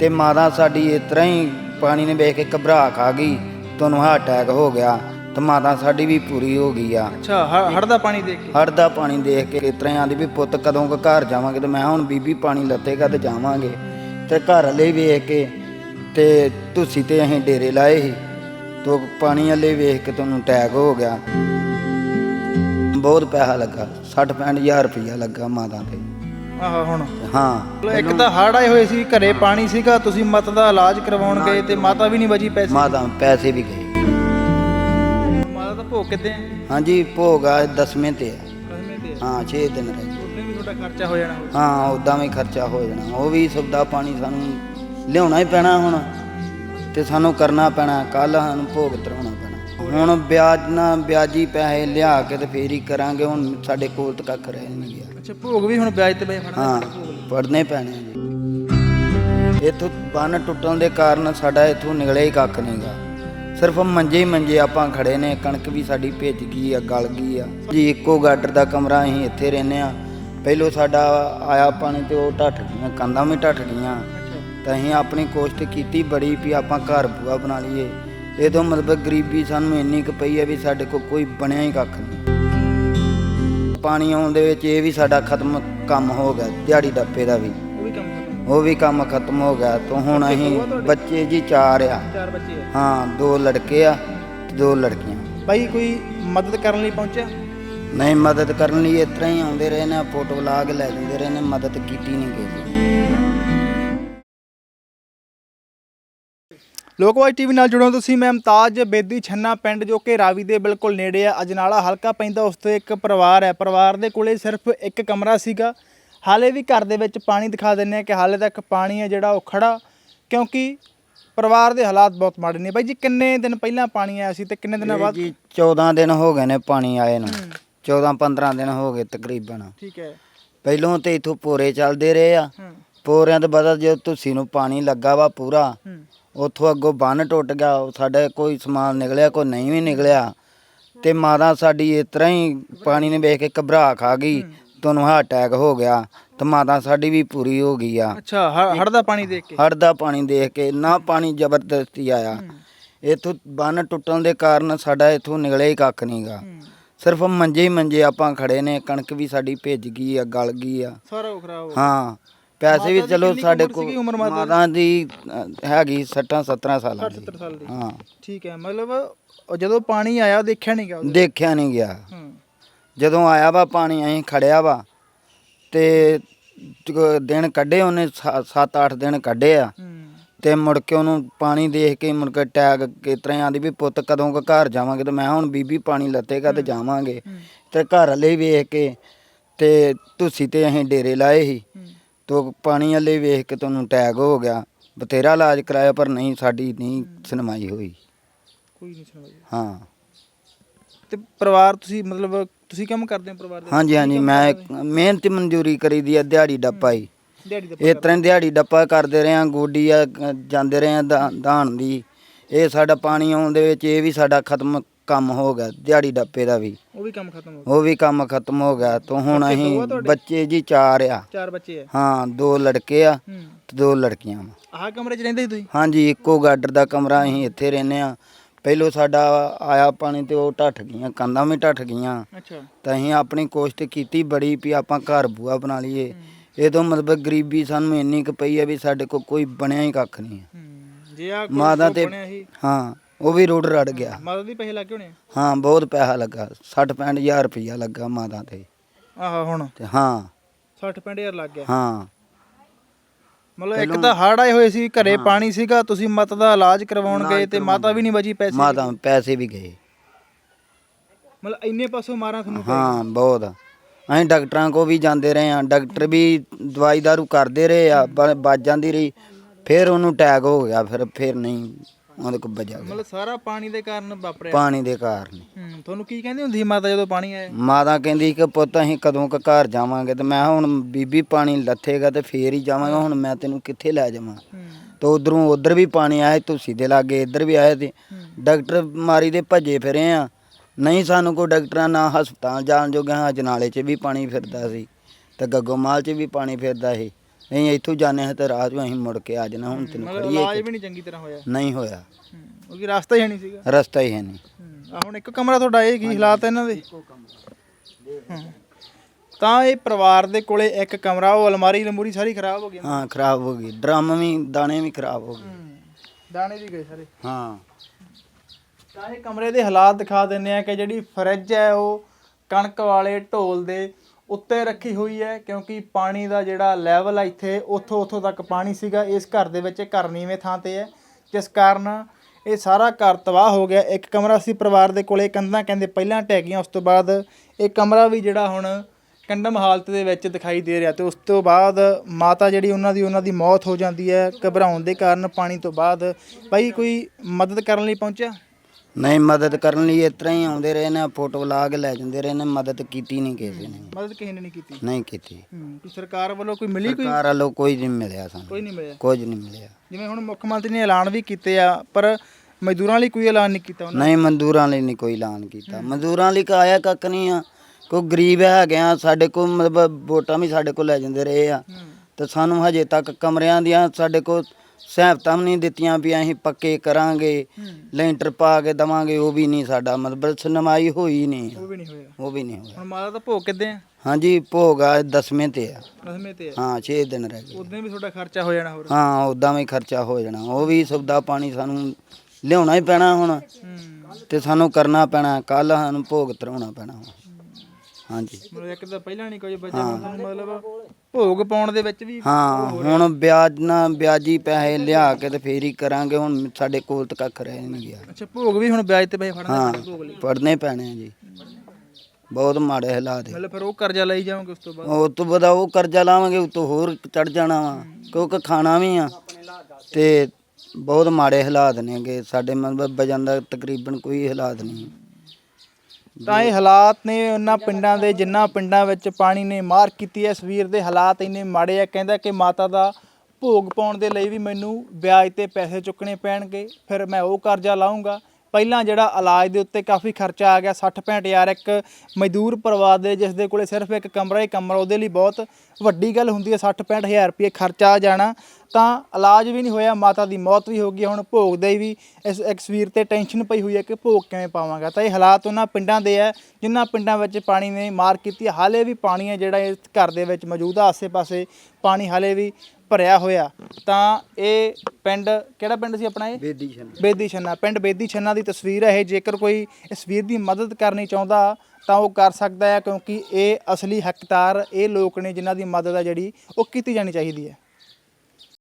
ਤੇ ਮਾਤਾ ਸਾਡੀ ਇਸ ਤਰ੍ਹਾਂ ਹੀ ਪਾਣੀ ਨੇ ਵੇਖ ਕੇ ਘਬਰਾ ਖਾ ਗਈ ਤੁਹਾਨੂੰ ਹਾਰਟ ਅਟੈਕ ਹੋ ਗਿਆ ਤੇ ਮਾਤਾ ਸਾਡੀ ਵੀ ਪੂਰੀ ਹੋ ਗਈ ਆ। ਅੱਛਾ ਹੜ ਦਾ ਪਾਣੀ ਦੇਖ ਕੇ? ਹੜ ਦਾ ਪਾਣੀ ਦੇਖ ਕੇ ਇਸ ਤਰ੍ਹਾਂ ਆਂਦੀ ਵੀ ਪੁੱਤ ਕਦੋਂ ਕੁ ਘਰ ਜਾਵਾਂਗੇ ਤੇ ਮੈਂ ਹੁਣ ਬੀਬੀ ਪਾਣੀ ਲੱਤੇਗਾ ਤੇ ਜਾਵਾਂਗੇ। ਤੇ ਘਰ ਵਾਲੇ ਵੇਖ ਕੇ ਤੇ ਤੁਸੀਂ ਤੇ ਅਸੀਂ ਡੇਰੇ ਲਾਏ ਸੀ ਤੋ ਪਾਣੀ ਵਾਲੇ ਵੇਖ ਕੇ ਤੁਹਾਨੂੰ ਅਟੈਕ ਹੋ ਗਿਆ। ਬਹੁਤ ਪੈਸਾ ਲੱਗਾ 60 ਹਜ਼ਾਰ ਰੁਪਇਆ ਲੱਗਾ ਮਾਤਾ ਤੇ। ਆਹ ਹੁਣ। ਹਾਂ। ਇੱਕ ਤਾਂ ਹੜ ਆਏ ਹੋਏ ਸੀ ਘਰੇ ਪਾਣੀ ਸੀਗਾ ਤੁਸੀਂ ਮਤ ਦਾ ਇਲਾਜ ਕਰਵਾਉਣ ਗਏ ਤੇ ਮਾਤਾ ਵੀ ਨਹੀਂ ਬਚੀ ਪੈਸੇ। ਮਾਤਾ ਪੈਸੇ ਵੀ ਗਏ। ਮਾਤਾ ਤਾਂ ਭੋਗ ਕਿੱਦੇ ਹਾਂਜੀ ਭੋਗ ਆ ਦਸਵੇਂ ਤੇ ਆ। ਕਸਮੇ ਤੇ ਹਾਂ 6 ਦਿਨ ਰਹਿ ਗਏ। ਉਹਨੇ ਵੀ ਤੁਹਾਡਾ ਖਰਚਾ ਹੋ ਜਾਣਾ। ਹੋਊ। ਹਾਂ ਉਦਾਂ ਵੀ ਖਰਚਾ ਹੋ ਜਾਣਾ। ਉਹ ਵੀ ਸਬਦਾ ਪਾਣੀ ਸਾਨੂੰ ਲਿਆਉਣਾ ਹੀ ਪੈਣਾ ਹੁਣ। ਤੇ ਸਾਨੂੰ ਕਰਨਾ ਪੈਣਾ। ਕੱਲ ਸਾਨੂੰ ਭੋਗ ਤਰਾਉਣਾ ਪੈਣਾ। ਹੁਣ ਵਿਆਜ ਨਾ ਵਿਆਜੀ ਪੈਸੇ ਲਿਆ ਕੇ ਤੇ ਫੇਰ ਹੀ ਕਰਾਂਗੇ। ਹੁਣ ਸਾਡੇ ਕੋਲ ਤਾਂ ਕੱਖ ਰਹਿ ਨਹੀਂ ਗਿਆ। ਅੱਛਾ, ਭੋਗ ਵੀ ਹੁਣ ਵਿਆਜ ਤੇ ਪਏ ਹਾਂ ਪੜਨੇ ਪੈਣੇ ਆ ਜੀ। ਇਥੋਂ ਬੰਨ ਟੁੱਟਣ ਦੇ ਕਾਰਨ ਸਾਡਾ ਇਥੋਂ ਨਿਕਲਿਆ ਹੀ ਕੱਖ ਨਹੀਂਗਾ ਸਿਰਫ ਮੰਜੇ ਹੀ ਮੰਜੇ ਆਪਾਂ ਖੜੇ ਨੇ, ਕਣਕ ਵੀ ਸਾਡੀ ਭੇਜ ਗਈ ਆ, ਗਲ ਗਈ ਆ। ਜੀ, ਇੱਕੋ ਗਾਡਰ ਦਾ ਕਮਰਾ ਅਸੀਂ ਇੱਥੇ ਰਹਿੰਦੇ ਆ। ਪਹਿਲੋਂ ਸਾਡਾ ਆਇਆ ਪਾਣੀ ਤੇ ਉਹ ਢੱਠ ਗਈਆਂ, ਕੰਧਾਂ ਵੀ ਢੱਠ ਗਈਆਂ। ਤਾਂ ਅਸੀਂ ਆਪਣੀ ਕੋਸ਼ਿਸ਼ ਕੀਤੀ ਬੜੀ ਵੀ ਆਪਾਂ ਘਰ ਬੂਆ ਬਣਾ ਲਈਏ। ਇਹ ਤੋਂ ਮਤਲਬ ਗਰੀਬੀ ਸਾਨੂੰ ਇੰਨੀ ਕੁ ਪਈ ਹੈ ਵੀ ਸਾਡੇ ਕੋਲ ਕੋਈ ਬਣਿਆ ਹੀ ਕੱਖ ਨਹੀਂ ਪਾਣੀ ਆਉਣ ਦੇ ਵਿੱਚ ਇਹ ਵੀ ਸਾਡਾ ਖਤਮ ਕੰਮ ਹੋ ਗਿਆ ਦਿਹਾੜੀ ਡੱਪੇ ਦਾ ਵੀ। ਉਹ ਵੀ ਕੰਮ ਖਤਮ ਉਹ ਵੀ ਕੰਮ ਖਤਮ ਹੋ ਗਿਆ ਤੋਂ ਹੁਣ ਅਸੀਂ ਬੱਚੇ ਜੀ ਚਾਰ ਆ। ਚਾਰ ਬੱਚੇ ਆ। ਹਾਂ ਦੋ ਲੜਕੇ ਆ ਤੇ ਦੋ ਲੜਕੀਆਂ। ਬਾਈ ਕੋਈ ਮਦਦ ਕਰਨ ਲਈ ਪਹੁੰਚਿਆ? ਨਹੀਂ ਮਦਦ ਕਰਨ ਲਈ ਇਸ ਤਰ੍ਹਾਂ ਹੀ ਆਉਂਦੇ ਰਹੇ ਨੇ ਫੋਟੋ ਲਾ ਕੇ ਲੈ ਜਾਂਦੇ ਰਹੇ ਨੇ ਮਦਦ ਕੀਤੀ ਨਹੀਂ ਕਿਸੇ ਲੋਕਵਾਈ ਟੀਵੀ ਨਾਲ ਜੁੜੋ ਤੁਸੀਂ ਮੈਂ ਮੁਮਤਾਜ ਬੇਦੀ ਛੰਨਾ ਪਿੰਡ ਜੋ ਕਿ ਰਾਵੀ ਦੇ ਬਿਲਕੁਲ ਨੇੜੇ ਆ। ਅਜਨਾਲਾ ਹਲਕਾ ਪੈਂਦਾ ਉਸ ਤੋਂ ਇੱਕ ਪਰਿਵਾਰ ਹੈ। ਪਰਿਵਾਰ ਦੇ ਕੋਲੇ ਸਿਰਫ ਇੱਕ ਕਮਰਾ ਸੀਗਾ। ਹਾਲੇ ਵੀ ਘਰ ਦੇ ਵਿੱਚ ਪਾਣੀ ਦਿਖਾ ਦਿੰਨੇ ਆ ਕਿ ਹਾਲੇ ਤੱਕ ਪਾਣੀ ਹੈ ਜਿਹੜਾ ਉਹ ਖੜਾ ਕਿਉਂਕਿ ਪਰਿਵਾਰ ਦੇ ਹਾਲਾਤ ਬਹੁਤ ਮਾੜੇ ਨੇ। ਬਾਈ ਜੀ ਕਿੰਨੇ ਦਿਨ ਪਹਿਲਾਂ ਪਾਣੀ ਆਇਆ ਸੀ ਤੇ ਕਿੰਨੇ ਦਿਨਾਂ ਬਾਅਦ? ਜੀ 14 ਦਿਨ ਹੋ ਗਏ ਨੇ ਪਾਣੀ ਆਏ ਨੂੰ। 14 15 ਦਿਨ ਹੋ ਗਏ ਤਕਰੀਬਨ। ਠੀਕ ਹੈ। ਪਹਿਲੋਂ ਤੇ ਇਥੋਂ ਪੋਰੇ ਚੱਲਦੇ ਰਹੇ ਆ। ਪੋਰਿਆਂ ਤੋਂ ਬਾਅਦ ਜਦੋਂ ਤੁਸੀਂ ਨੂੰ ਪਾਣੀ ਲੱਗਾ ਵਾ ਪੂਰਾ ਉੱਥੋਂ ਅੱਗੋਂ ਬੰਨ ਟੁੱਟ ਗਿਆ ਸਾਡਾ ਕੋਈ ਸਮਾਨ ਨਿਕਲਿਆ ਕੋਈ ਨਹੀਂ ਵੀ ਨਿਕਲਿਆ। ਤੇ ਮਾਤਾ ਸਾਡੀ ਇਸ ਤਰ੍ਹਾਂ ਹੀ ਪਾਣੀ ਨੇ ਵੇਖ ਕੇ ਘਬਰਾ ਖਾ ਗਈ ਤੁਹਾਨੂੰ ਹਾਰਟ ਅਟੈਕ ਹੋ ਗਿਆ ਤੇ ਮਾਤਾ ਸਾਡੀ ਵੀ ਪੂਰੀ ਹੋ ਗਈ ਆ। ਅੱਛਾ ਹੜ ਦਾ ਪਾਣੀ ਦੇਖ ਕੇ? ਹੜ ਦਾ ਪਾਣੀ ਦੇਖ ਕੇ ਨਾ ਪਾਣੀ ਜ਼ਬਰਦਸਤੀ ਆਇਆ। ਇਥੋਂ ਬੰਨ ਟੁੱਟਣ ਦੇ ਕਾਰਨ ਸਾਡਾ ਇਥੋਂ ਨਿਕਲਿਆ ਹੀ ਕੱਖ ਨਹੀਂਗਾ। ਸਿਰਫ ਮੰਜੇ ਹੀ ਮੰਜੇ ਆਪਾਂ ਖੜੇ ਨੇ ਕਣਕ ਵੀ ਸਾਡੀ ਭਿੱਜ ਗਈ ਆ ਗਲ ਗਈ ਆ। ਸਾਰਾ ਉਹ ਖਰਾਬ ਹੋ ਹਾਂ। ਪੈਸੇ ਵੀ ਚਲੋ ਸਾਡੇ ਕੋਲ ਮਾਤਾ ਦੀ? ਅ, ਹੈਗੀ 60 17 ਸਾਲਾਂ 60 ਦੀ। 70 ਸਾਲ ਦੀ। ਹਾਂ। ਠੀਕ ਹੈ ਮਤਲਬ ਉਹ ਜਦੋਂ ਪਾਣੀ ਆਇਆ ਦੇਖਿਆ ਨਹੀਂ ਗਿਆ ਦੇਖਿਆ ਨਹੀਂ ਗਿਆ। ਹੂੰ। ਜਦੋਂ ਆਇਆ ਵਾ ਪਾਣੀ ਅਸੀਂ ਖੜਿਆ ਵਾ ਤੇ ਦਿਨ ਕੱਢੇ ਉਹਨੇ 7-8 ਦਿਨ ਕੱਢੇ ਆ। ਹੂੰ। ਤੇ ਮੁੜ ਕੇ ਉਹਨੂੰ ਪਾਣੀ ਦੇਖ ਕੇ ਮੁੜ ਕੇ ਟੈਗ ਕਿਸ ਤਰ੍ਹਾਂ ਆਂਦੀ ਵੀ ਪੁੱਤ ਕਦੋਂ ਕੁ ਘਰ ਜਾਵਾਂਗੇ? ਤੇ ਮੈਂ ਹੁਣ ਬੀਬੀ ਪਾਣੀ ਲੱਤੇਗਾ ਤੇ ਜਾਵਾਂਗੇ। ਹੂੰ। ਤੇ ਘਰ ਵਾਲੇ ਵੇਖ ਕੇ ਤੇ ਤੁਸੀਂ ਤੇ ਅਸੀਂ ਡੇਰੇ ਲਾਏ ਸੀ। ਤੋ ਪਾਣੀ ਵਾਲੇ ਵੇਖ ਕੇ ਤੁਹਾਨੂੰ ਅਟੈਕ ਹੋ ਗਿਆ। ਬਥੇਰਾ ਇਲਾਜ ਕਰਾਇਆ ਪਰ ਨਹੀਂ ਸਾਡੀ ਨਹੀਂ ਸੁਣਵਾਈ ਹੋਈ। ਕੋਈ ਨਹੀਂ ਸੁਣਵਾਈ ਹਾਂ। ਤੇ ਪਰਿਵਾਰ ਤੁਸੀਂ ਮਤਲਬ ਤੁਸੀਂ ਕੰਮ ਕਰਦੇ ਹੋ ਪਰਿਵਾਰ ਦੇ ਹਾਂਜੀ ਹਾਂਜੀ ਮੈਂ ਮਿਹਨਤ ਮਨਜ਼ੂਰੀ ਕਰੀ ਦੀ ਆ ਦਿਹਾੜੀ ਡੱਪਾ ਹੀ। ਦਿਹਾੜੀ ਦਾ ਇਸ ਤਰ੍ਹਾਂ ਦਿਹਾੜੀ ਡੱਪਾ ਕਰਦੇ ਰਹੇ ਆ ਗੋਡੀ ਆ ਅ, ਜਾਂਦੇ ਰਹੇ ਆ ਦਾ- ਦਾਣ ਦੀ। ਇਹ ਸਾਡਾ ਪਾਣੀ ਆਉਣ ਦੇ ਵਿੱਚ ਇਹ ਵੀ ਸਾਡਾ ਖਤਮ ਕੰਮ ਹੋ ਗਿਆ ਦਿਹਾੜੀ ਡੱਪੇ ਦਾ ਵੀ। ਉਹ ਵੀ ਕੰਮ ਖਤਮ ਹੋ ਗਿਆ। ਉਹ ਵੀ ਕੰਮ ਖਤਮ ਹੋ ਗਿਆ ਤੋਂ ਹੁਣ ਬੱਚੇ ਦੋ ਆ ਅਸੀਂ ਤੁਹਾਡੇ? ਬੱਚੇ ਜੀ ਚਾਰ ਆ। ਚਾਰ ਬੱਚੇ ਆ। ਹਾਂ ਦੋ ਲੜਕੇ ਆ ਹੂੰ। ਤੇ ਦੋ ਲੜਕੀਆਂ ਵਾ। ਆਹ ਕਮਰੇ 'ਚ ਰਹਿੰਦੇ ਸੀ ਤੁਸੀਂ? ਹਾਂਜੀ ਇੱਕੋ ਗਾਡਰ ਦਾ ਕਮਰਾ ਅਸੀਂ ਇੱਥੇ ਰਹਿੰਦੇ ਆ। ਪਹਿਲੋਂ ਸਾਡਾ ਆਇਆ ਪਾਣੀ ਤੇ ਉਹ ਢੱਠ ਗਈਆਂ ਕੰਧਾਂ ਵੀ ਢੱਠ ਗਈਆਂ। ਅੱਛਾ। ਤਾਂ ਅਸੀਂ ਆਪਣੀ ਕੋਸ਼ਿਸ਼ ਕੀਤੀ ਬੜੀ ਵੀ ਆਪਾਂ ਘਰ ਬੂਆ ਬਣਾ ਲਈਏ। ਇਹ ਤੋਂ ਮਤਲਬ ਗਰੀਬੀ ਸਾਨੂੰ ਇੰਨੀ ਕੁ ਪਈ ਹੈ ਵੀ ਸਾਡੇ ਕੋਲ ਕੋਈ ਬਣਿਆ ਹੀ ਕੱਖ ਨਹੀਂ ਹੈ। ਹੂੰ। ਜੇ ਆ ਮਾਤਾ ਤੇ ਹਾਂ। ਉਹ ਵੀ ਰੋਡ ਰੜ ਗਿਆ। ਮਾਤਾ ਦੀ ਪੈਸੇ ਲੱਗੇ ਹੋਣੇ? ਹਾਂ ਬਹੁਤ ਪੈਸਾ ਲੱਗਾ। 60 ਹਜ਼ਾਰ ਰੁਪਇਆ ਲੱਗਾ ਮਾਤਾ ਤੇ। ਆਹ ਹੁਣ? ਤੇ ਹਾਂ। 60 ਹਜ਼ਾਰ ਲੱਗ ਗਿਆ। ਹਾਂ। ਮਤਲਬ ਇੱਕ ਤਾਂ ਹੜ ਆਏ ਹੋਏ ਸੀ ਘਰੇ ਪਾਣੀ ਸੀਗਾ ਤੁਸੀਂ ਮਤ ਦਾ ਇਲਾਜ ਕਰਵਾਉਣ ਗਏ ਤੇ ਮਾਤਾ ਵੀ ਨਹੀਂ ਬਚੀ ਪੈਸੇ ਮਾਤਾ ਪੈਸੇ ਵੀ ਗਏ। ਮਤਲਬ ਇੰਨੇ ਪਾਸੋਂ ਮਾਰਾਂ ਤੁਹਾਨੂੰ ਹਾਂ ਬਹੁਤ। ਅਸੀਂ ਡਾਕਟਰਾਂ ਕੋ ਵੀ ਜਾਂਦੇ ਰਹੇ ਆ ਡਾਕਟਰ ਵੀ ਦਵਾਈ ਦਾਰੂ ਕਰਦੇ ਰਹੇ ਆ ਬਚ ਜਾਂਦੀ ਰਹੀ। ਫਿਰ ਉਹਨੂੰ ਅਟੈਕ ਹੋ ਗਿਆ ਫਿਰ ਫਿਰ ਨਹੀਂ। ਉਹਦੇ ਕੋ ਬਚਾ ਗਿਆ। ਮਤਲਬ ਸਾਰਾ ਪਾਣੀ ਦੇ ਕਾਰਨ ਵਾਪਰਿਆ। ਪਾਣੀ ਦੇ ਕਾਰਨ। ਹੂੰ ਤੁਹਾਨੂੰ ਕੀ ਕਹਿੰਦੀ ਹੁੰਦੀ ਸੀ ਮਾਤਾ ਜਦੋਂ ਪਾਣੀ ਆਇਆ? ਮਾਤਾ ਕਹਿੰਦੀ ਕਿ ਪੁੱਤ ਅਸੀਂ ਕਦੋਂ ਕ ਘਰ ਜਾਵਾਂਗੇ ਤੇ ਮੈਂ ਹੁਣ ਬੀਬੀ ਪਾਣੀ ਲੱਥੇਗਾ ਤੇ ਫੇਰ ਹੀ ਜਾਵਾਂਗਾ ਹੁਣ ਮੈਂ ਤੈਨੂੰ ਕਿੱਥੇ ਲੈ ਜਾਵਾਂ? ਹੂੰ। ਤੇ ਉਧਰੋਂ ਉਧਰ ਵੀ ਪਾਣੀ ਆਇਆ ਤੁਸੀਂ ਦੇ ਲਾਗੇ ਇੱਧਰ ਵੀ ਆਏ ਤੇ ਡਾਕਟਰ ਮਾਰੀ ਦੇ ਭੱਜੇ ਫਿਰੇ ਆ। ਨਹੀਂ ਸਾਨੂੰ ਕੋਈ ਡਾਕਟਰਾਂ ਨਾ ਹਸਪਤਾਲ ਜਾਣ ਜੋਗੇ ਹਾਂ ਜਨਾਲੇ 'ਚ ਵੀ ਪਾਣੀ ਫਿਰਦਾ ਸੀ ਤੇ ਗੱਗੋਮਾਲ 'ਚ ਵੀ ਪਾਣੀ ਫਿਰਦਾ ਸੀ। ਅਸੀਂ ਇੱਥੋਂ ਜਾਂਦੇ ਹਾਂ ਤੇ ਰਾਤ ਨੂੰ ਅਸੀਂ ਮੁੜ ਕੇ ਆ ਜਾਣਾ ਹੁਣ ਤੈਨੂੰ ਮਤਲਬ ਖੜੀਏ ਇਲਾਜ ਵੀ ਨਹੀਂ ਚੰਗੀ ਤਰ੍ਹਾਂ ਹੋਇਆ। ਨਹੀਂ ਹੋਇਆ। ਹੂੰ, ਕਿਉਂਕਿ ਰਸਤਾ ਹੀ ਹੈ ਨਹੀਂ ਸੀਗਾ। ਰਸਤਾ ਹੀ ਹੈ ਨਹੀਂ। ਆ ਹੁਣ ਇੱਕ ਕਮਰਾ ਤੁਹਾਡਾ ਇਹ ਕੀ ਹਾਲਾਤ ਹੈ ਇਹਨਾਂ ਦੇ? ਹੂੰ। ਤਾਂ ਇਹ ਪਰਿਵਾਰ ਦੇ ਕੋਲੇ ਇੱਕ ਕਮਰਾ ਉਹ ਅਲਮਾਰੀ ਲਮੂਰੀ ਸਾਰੀ ਖਰਾਬ ਹੋ ਗਈ। ਹਾਂ ਖਰਾਬ ਹੋ ਗਈ। ਡਰਮ ਵੀ ਦਾਣੇ ਵੀ ਖਰਾਬ ਹੋ ਗਏ। ਦਾਣੇ ਵੀ ਗਏ ਸਾਰੇ। ਹਾਂ। ਤਾਂ ਇਹ ਕਮਰੇ ਦੇ ਹਾਲਾਤ ਦਿਖਾ ਦਿੰਨੇ ਆ ਕਿ ਜਿਹੜੀ ਫਰਿੱਜ ਹੈ ਉਹ ਕਣਕ ਵਾਲੇ ਢੋਲ ਦੇ ਉੱਤੇ ਰੱਖੀ ਹੋਈ ਹੈ, ਕਿਉਂਕਿ ਪਾਣੀ ਦਾ ਜਿਹੜਾ ਲੈਵਲ ਹੈ ਇੱਥੇ, ਉੱਥੋਂ ਉੱਥੋਂ ਤੱਕ ਪਾਣੀ ਸੀਗਾ, ਇਸ ਘਰ ਦੇ ਵਿੱਚ ਇਹ ਘਰ ਨੀਵੇਂ ਥਾਂ ਤੇ ਹੈ, ਜਿਸ ਕਾਰਨ ਇਹ ਸਾਰਾ ਘਰ ਤਬਾਹ ਹੋ ਗਿਆ। ਇੱਕ ਕਮਰਾ ਸੀ ਪਰਿਵਾਰ ਦੇ ਕੋਲੇ ਕੰਧਾਂ ਕਹਿੰਦੇ ਪਹਿਲਾਂ ਢਹਿ ਗਈਆਂ, ਉਸ ਤੋਂ ਬਾਅਦ ਇਹ ਕਮਰਾ ਵੀ ਜਿਹੜਾ ਹੁਣ ਕੰਡਮ ਹਾਲਤ ਦੇ ਵਿੱਚ ਦਿਖਾਈ ਦੇ ਰਿਹਾ ਤੇ ਉਸ ਤੋਂ ਬਾਅਦ ਮਾਤਾ ਜਿਹੜੀ ਉਹਨਾਂ ਦੀ ਉਹਨਾਂ ਦੀ ਮੌਤ ਹੋ ਜਾਂਦੀ ਹੈ, ਘਬਰਾਉਣ ਦੇ ਕਾਰਨ ਪਾਣੀ ਤੋਂ ਬਾਅਦ। ਭਾਈ ਕੋਈ ਮਦਦ ਕਰਨ ਲਈ ਪਹੁੰਚਿਆ? ਨਹੀਂ ਮਦਦ ਕਰਨ ਲਈ ਇਸ ਤਰ੍ਹਾਂ ਹੀ ਆਉਂਦੇ ਰਹੇ ਨੇ ਫੋਟੋ ਲਾ ਕੇ ਲੈ ਜਾਂਦੇ ਰਹੇ ਨੇ ਮਦਦ ਕੀਤੀ ਨਹੀਂ ਕਿਸੇ ਨੇ। ਮਦਦ ਕਿਸੇ ਨੇ ਨਹੀਂ ਕੀਤੀ? ਨਹੀਂ ਕੀਤੀ। ਹੂੰ ਕੋਈ ਸਰਕਾਰ ਵੱਲੋਂ ਕੋਈ ਮਿਲੀ ਕੋਈ? ਸਰਕਾਰ ਵੱਲੋਂ ਕੋਈ ਨਹੀਂ ਮਿਲਿਆ ਸਾਨੂੰ। ਕੋਈ ਨਹੀਂ ਮਿਲਿਆ? ਕੁਝ ਨਹੀਂ ਮਿਲਿਆ। ਜਿਵੇਂ ਹੁਣ ਮੁੱਖ ਮੰਤਰੀ ਨੇ ਐਲਾਨ ਵੀ ਕੀਤੇ ਆ ਪਰ ਮਜ਼ਦੂਰਾਂ ਲਈ ਕੋਈ ਐਲਾਨ ਨਹੀਂ ਕੀਤਾ ਉਹਨਾਂ ਨਹੀਂ ਮਜ਼ਦੂਰਾਂ ਲਈ ਨਹੀਂ ਕੋਈ ਐਲਾਨ ਕੀਤਾ। ਮਜ਼ਦੂਰਾਂ ਲਈ ਆਇਆ ਕੱਖ ਨਹੀਂ ਆ। ਕੋਈ ਗਰੀਬ ਹੈਗੇ ਆ ਸਾਡੇ ਕੋਲ ਮਤਲਬ ਵੋਟਾਂ ਵੀ ਸਾਡੇ ਕੋਲ ਲੈ ਜਾਂਦੇ ਰਹੇ ਆ। ਤੇ ਸਾਨੂੰ ਹਜੇ ਤੱਕ ਕਮਰਿਆਂ ਦੀਆਂ ਸਾਡੇ ਕੋਲ ਸਹਾਇਤਾ ਵੀ ਨਹੀਂ ਦਿੱਤੀਆਂ ਵੀ ਅਸੀਂ ਪੱਕੇ ਕਰਾਂਗੇ ਲੈਂਟਰ ਪਾ ਕੇ ਦਵਾਂਗੇ ਉਹ ਵੀ ਨਹੀਂ ਸਾਡਾ ਮਤਲਬ ਸੁਣਵਾਈ ਹੋਈ ਨਹੀਂ। ਉਹ ਵੀ ਨਹੀਂ ਹੋਇਆ। ਉਹ ਵੀ ਨਹੀਂ ਹੋਇਆ। ਹੁਣ ਮਾਤਾ ਦਾ ਭੋਗ ਕਿੱਦੇ ਆ? ਹਾਂਜੀ ਭੋਗ ਆ ਦਸਵੇਂ ਤੇ ਆ। ਦਸਵੇਂ ਤੇ ਆ। ਹਾਂ 6 ਦਿਨ ਰਹਿ ਗਏ। ਉਦੋਂ ਵੀ ਤੁਹਾਡਾ ਖਰਚਾ ਹੋ ਜਾਣਾ ਹੋਰ? ਹਾਂ ਉਦਾਂ ਵੀ ਖਰਚਾ ਹੋ ਜਾਣਾ। ਉਹ ਵੀ ਸੌਦਾ ਪਾਣੀ ਸਾਨੂੰ ਲਿਆਉਣਾ ਹੀ ਪੈਣਾ ਹੁਣ। ਹੂੰ। ਤੇ ਸਾਨੂੰ ਕਰਨਾ ਪੈਣਾ ਕੱਲ ਸਾਨੂੰ ਭੋਗ ਧਰਾਉਣਾ ਪੈਣਾ। ਹਾਂਜੀ। ਮਤਲਬ ਇੱਕ ਤਾਂ ਪਹਿਲਾਂ ਨਹੀਂ ਕੋਈ ਬਚਿਆ ਹੁਣ ਮਤਲਬ ਭੋਗ ਪਾਉਣ ਦੇ ਵਿੱਚ ਵੀ ਹਾਂ ਹੁਣ ਵਿਆਜ ਨਾਲ ਵਿਆਜੀ ਪੈਸੇ ਲਿਆ ਕੇ ਤੇ ਫੇਰ ਹੀ ਕਰਾਂਗੇ ਹੁਣ ਸਾਡੇ ਕੋਲ ਤਾਂ ਕੱਖ ਰਹਿ ਨਹੀਂ ਗਿਆ। ਅੱਛਾ ਭੋਗ ਵੀ ਹੁਣ ਵਿਆਜ ਤੇ ਪੈਸੇ ਫੜਨਾ ਹਾਂ ਭੋਗ ਲਈ। ਪੜਨੇ ਪੈਣੇ ਆ ਜੀ। ਬਹੁਤ ਮਾੜੇ ਹਾਲਾਤ ਹੈ। ਮਤਲਬ ਫਿਰ ਉਹ ਕਰਜ਼ਾ ਲਈ ਜਾਓਗੇ ਉਸ ਤੋਂ ਬਾਅਦ? ਉਹ ਤੋਂ ਬਾਅਦ ਉਹ ਕਰਜ਼ਾ ਲਾਵਾਂਗੇ ਉਹ ਤੋਂ ਹੋਰ ਚੜ ਜਾਣਾ ਵਾ ਕਿਉਂਕਿ ਖਾਣਾ ਵੀ ਆ। ਤੇ ਬਹੁਤ ਮਾੜੇ ਹਾਲਾਤ ਨੇਗੇ ਸਾਡੇ ਮਤਲਬ ਵਜਨ ਦਾ ਤਕਰੀਬਨ ਕੋਈ ਹਾਲਾਤ ਨਹੀਂ। ਤਾਂ ਇਹ ਹਾਲਾਤ ਨੇ ਉਹਨਾਂ ਪਿੰਡਾਂ ਦੇ ਜਿੰਨਾ ਪਿੰਡਾਂ ਵਿੱਚ ਪਾਣੀ ਨੇ ਮਾਰ ਕੀਤੀ ਹੈ। ਇਸ ਵੀਰ ਦੇ ਹਾਲਾਤ ਇੰਨੇ ਮਾੜੇ ਆ, ਕਹਿੰਦਾ ਕਿ ਮਾਤਾ ਦਾ ਭੋਗ ਪਾਉਣ ਦੇ ਲਈ ਵੀ ਮੈਨੂੰ ਵਿਆਜ ਤੇ ਪੈਸੇ ਚੁੱਕਣੇ ਪੈਣਗੇ। ਫਿਰ ਮੈਂ ਉਹ ਕਰਜ਼ਾ ਲਾਉਂਗਾ ਪਹਿਲਾਂ ਜਿਹੜਾ ਇਲਾਜ ਦੇ ਉੱਤੇ ਕਾਫੀ ਖਰਚਾ ਆ ਗਿਆ 60 65 ਹਜ਼ਾਰ ਇੱਕ ਮਜ਼ਦੂਰ ਪਰਿਵਾਰ ਦੇ ਜਿਸ ਦੇ ਕੋਲੇ ਸਿਰਫ ਇੱਕ ਕਮਰਾ ਹੀ ਕਮਰਾ, ਉਹਦੇ ਲਈ ਬਹੁਤ ਵੱਡੀ ਗੱਲ ਹੁੰਦੀ ਹੈ 60 65 ਹਜ਼ਾਰ ਰੁਪਏ ਖਰਚਾ ਆ ਜਾਣਾ। ਤਾਂ ਇਲਾਜ ਵੀ ਨਹੀਂ ਹੋਇਆ, ਮਾਤਾ ਦੀ ਮੌਤ ਵੀ ਹੋ ਗਈ, ਹੁਣ ਭੋਗ ਦੇ ਵੀ ਇਸ ਐਕਸਵੀਰ ਤੇ ਟੈਨਸ਼ਨ ਪਈ ਹੋਈ ਹੈ ਕਿ ਭੋਗ ਕਿਵੇਂ ਪਾਵਾਂਗਾ। ਤਾਂ ਇਹ ਹਾਲਾਤ ਉਹਨਾਂ ਪਿੰਡਾਂ ਦੇ ਹੈ ਜਿਨ੍ਹਾਂ ਪਿੰਡਾਂ ਵਿੱਚ ਪਾਣੀ ਨੇ ਮਾਰ ਕੀਤੀ ਹਾਲੇ ਵੀ ਪਾਣੀ ਹੈ ਜਿਹੜਾ ਇਸ ਘਰ ਦੇ ਵਿੱਚ ਮੌਜੂਦ ਆ, ਆਸੇ-ਪਾਸੇ ਪਾਣੀ ਹਾਲੇ ਵੀ ਭਰਿਆ ਹੋਇਆ ਤਾਂ ਇਹ ਪਿੰਡ ਕਿਹੜਾ ਪਿੰਡ ਸੀ ਆਪਣਾ ਇਹ? ਬੇਦੀ ਸ਼ਨ ਬੇਦੀ ਛੰਨਾ। ਪਿੰਡ ਬੇਦੀ ਛੰਨਾ ਦੀ ਤਸਵੀਰ ਹੈ ਇਹ ਜੇਕਰ ਕੋਈ ਇਸ ਵੀਰ ਦੀ ਮਦਦ ਕਰਨੀ ਚਾਹੁੰਦਾ ਤਾਂ ਉਹ ਕਰ ਸਕਦਾ ਹੈ ਕਿਉਂਕਿ ਇਹ ਅਸਲੀ ਹੱਕਦਾਰ ਇਹ ਲੋਕ ਨੇ ਜਿਨ੍ਹਾਂ ਦੀ ਮਦਦ ਹੈ ਜਿਹੜੀ ਉਹ ਕੀਤੀ ਜਾਣੀ ਚਾਹੀਦੀ ਹੈ।